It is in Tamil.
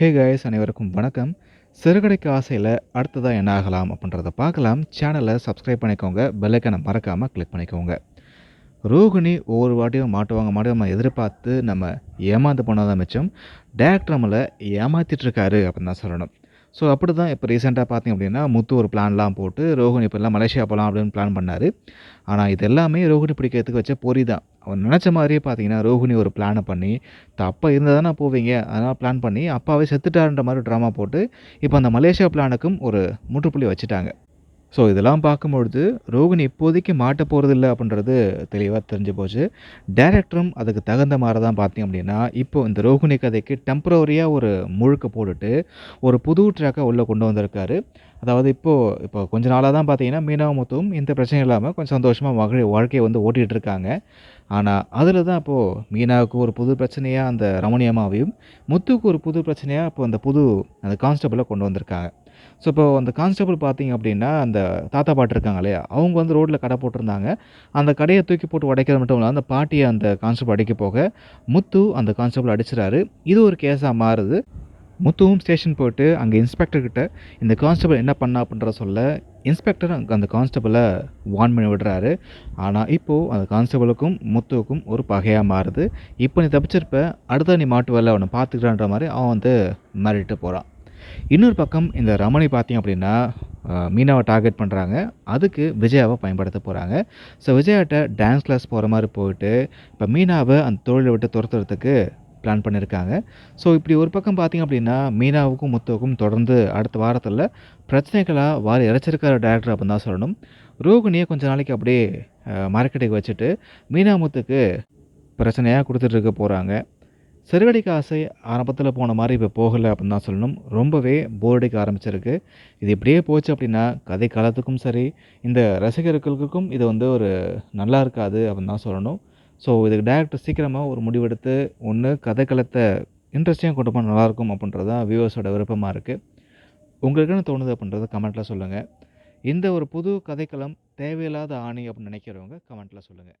ஹே கைஸ் அனைவருக்கும் வணக்கம். சிறுகடைக்கு ஆசையில் அடுத்ததாக என்ன ஆகலாம் அப்படின்றத பார்க்கலாம். சேனலை சப்ஸ்கிரைப் பண்ணிக்கோங்க. பெல்லைக்கனை மறக்காமல் கிளிக் பண்ணிக்கோங்க. ரோகிணி ஒவ்வொரு வாட்டியும் மாட்டுவாங்க மாட்டி நம்ம எதிர்பார்த்து நம்ம ஏமாந்து போனதான் மிச்சம். டேரக்டர் நம்மளை ஏமாற்றிட்டுருக்காரு அப்படின்னு தான் சொல்லணும். ஸோ அப்படி தான் இப்போ ரீசெண்டாக பார்த்தீங்க அப்படின்னா முத்து ஒரு பிளான்லாம் போட்டு ரோஹிணி இப்போல்லாம் மலேசியா போகலாம் அப்படின்னு பிளான் பண்ணார். ஆனால் இது எல்லாமே ரோஹிணி பிடிக்கிறதுக்கு வச்ச பொறி தான். அவர் நினச்ச மாதிரியே பார்த்தீங்கன்னா ரோஹிணி ஒரு பிளானை பண்ணி அப்பா இருந்தால் தானே போவீங்க? அதனால் பிளான் பண்ணி அப்பாவே செத்துட்டாருன்ற மாதிரி ட்ராமா போட்டு இப்போ அந்த மலேசியா பிளானுக்கும் ஒரு முற்றுப்புள்ளி வச்சுட்டாங்க. ஸோ இதெல்லாம் பார்க்கும்பொழுது ரோகிணி இப்போதைக்கு மாட்ட போகிறதில்ல அப்படின்றது தெளிவாக தெரிஞ்சு போச்சு. டேரக்டரும் அதுக்கு தகுந்த மாதிரி தான் பார்த்தீங்க அப்படின்னா இப்போ இந்த ரோகிணி கதைக்கு டெம்பரவரியாக ஒரு முழுக்க போட்டுட்டு ஒரு புது ட்ராக்கை உள்ளே கொண்டு வந்திருக்காரு. அதாவது இப்போது இப்போ கொஞ்ச நாளாக தான் பார்த்தீங்கன்னா மீனவ முத்துவும் எந்த பிரச்சனையும் இல்லாமல் கொஞ்சம் சந்தோஷமாக மகள் வாழ்க்கையை வந்து ஓட்டிகிட்டு இருக்காங்க. ஆனால் அதில் தான் இப்போது மீனாவுக்கு ஒரு புது பிரச்சனையாக அந்த ரமணியம்மாவையும் முத்துக்கு ஒரு புது பிரச்சனையாக இப்போ அந்த புது அந்த கான்ஸ்டபிளை கொண்டு வந்திருக்காங்க. ஸோ இப்போ அந்த கான்ஸ்டபிள் பார்த்தீங்க அப்படின்னா அந்த தாத்தா பாட்டு இருக்காங்க இல்லையா? அவங்க வந்து ரோட்டில் கடை போட்டிருந்தாங்க. அந்த கடையை தூக்கி போட்டு உடைக்கிறது மட்டும் இல்லை அந்த பாட்டியை அந்த கான்ஸ்டபிள் அடிக்க போக முத்து அந்த கான்ஸ்டபிள் அடிச்சிடாரு இது ஒரு கேஸாக மாறுது. முத்துவும் ஸ்டேஷன் போயிட்டு அங்கே இன்ஸ்பெக்டர்கிட்ட இந்த கான்ஸ்டபிள் என்ன பண்ணா அப்படின்ற சொல்ல. இன்ஸ்பெக்டர் அங்கே அந்த கான்ஸ்டபிளை வார்ன் பண்ணி விடுறாரு. ஆனால் இப்போது அந்த கான்ஸ்டபிளுக்கும் முத்துவுக்கும் ஒரு பகையாக மாறுது. இப்போ நீ தப்பிச்சிருப்ப அடுத்த நீ மாட்டு வேலை அவனை பார்த்துக்கிறான்ற மாதிரி அவன் வந்து மாறிட்டு போகிறான் இன்னொரு பக்கம் இந்த ரமணி பார்த்திங்க அப்படின்னா மீனாவை டார்கெட் பண்ணுறாங்க அதுக்கு விஜயாவை பயன்படுத்த போகிறாங்க ஸோ விஜயாட்ட டான்ஸ் கிளாஸ் போகிற மாதிரி போயிட்டு இப்போ மீனாவை அந்த தொழிலை விட்டு துரத்துறதுக்கு பிளான் பண்ணியிருக்காங்க ஸோ இப்படி ஒரு பக்கம் பார்த்திங்க அப்படின்னா மீனாவுக்கும் முத்துவுக்கும் தொடர்ந்து அடுத்த வாரத்தில் பிரச்சனைகளாக வாரி இறைச்சிருக்கிற டேரக்டர் அப்படின்னு தான் சொல்லணும். ரோகிணியை கொஞ்ச நாளைக்கு அப்படியே மார்க்கெட்டுக்கு வச்சுட்டு மீனா முத்துக்கு பிரச்சனையாக கொடுத்துட்ருக்க போகிறாங்க சிறுகடிக்கு ஆசை ஆரம்பத்தில் போன மாதிரி இப்போ போகலை அப்படின்னு தான் சொல்லணும். ரொம்பவே போர் அடிக்க ஆரம்பிச்சிருக்கு. இது இப்படியே போச்சு அப்படின்னா கதை காலத்துக்கும் சரி இந்த ரசிகர்களுக்கும் இது வந்து ஒரு நல்லா இருக்காது அப்படின்னு தான் சொல்லணும். ஸோ இதுக்கு டேரக்டர் சீக்கிரமாக ஒரு முடிவெடுத்து ஒன்று கதை காலத்தை இன்ட்ரெஸ்டிங்காக கொண்டு போனால் நல்லாயிருக்கும் அப்படின்றது தான் வியூவர்ஸோட விருப்பமாக இருக்குது உங்களுக்கு என்ன தோணுது அப்படின்றத கமெண்ட்டில் சொல்லுங்கள் இந்த ஒரு புது கதைக்களம் தேவையில்லாத ஆணி அப்படின்னு நினைக்கிறவங்க கமெண்ட்டில் சொல்லுங்கள்